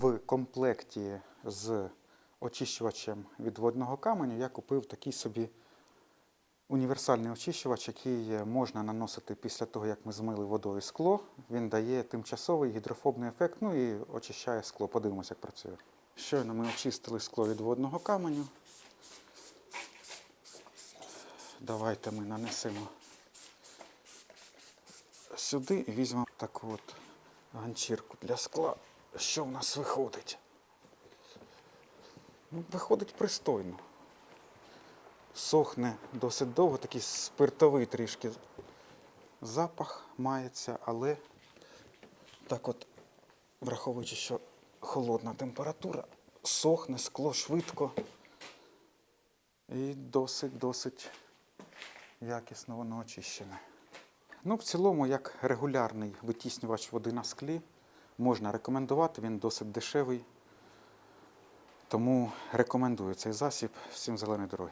В комплекті з очищувачем від водного каменю я купив такий собі універсальний очищувач, який можна наносити після того, як ми змили водою скло. Він дає тимчасовий гідрофобний ефект, ну і очищає скло. Подивимося, як працює. Щойно ми очистили скло від водного каменю. Давайте ми нанесемо сюди і візьмемо таку от ганчірку для скла. Що в нас виходить? Ну, виходить пристойно. Сохне досить довго, такий спиртовий трішки запах мається, але так от, враховуючи, що холодна температура, сохне скло швидко і досить-досить якісно воно очищене. Ну, в цілому, як регулярний витіснювач води на склі, можна рекомендувати, він досить дешевий. Тому рекомендую цей засіб всім зеленої дороги.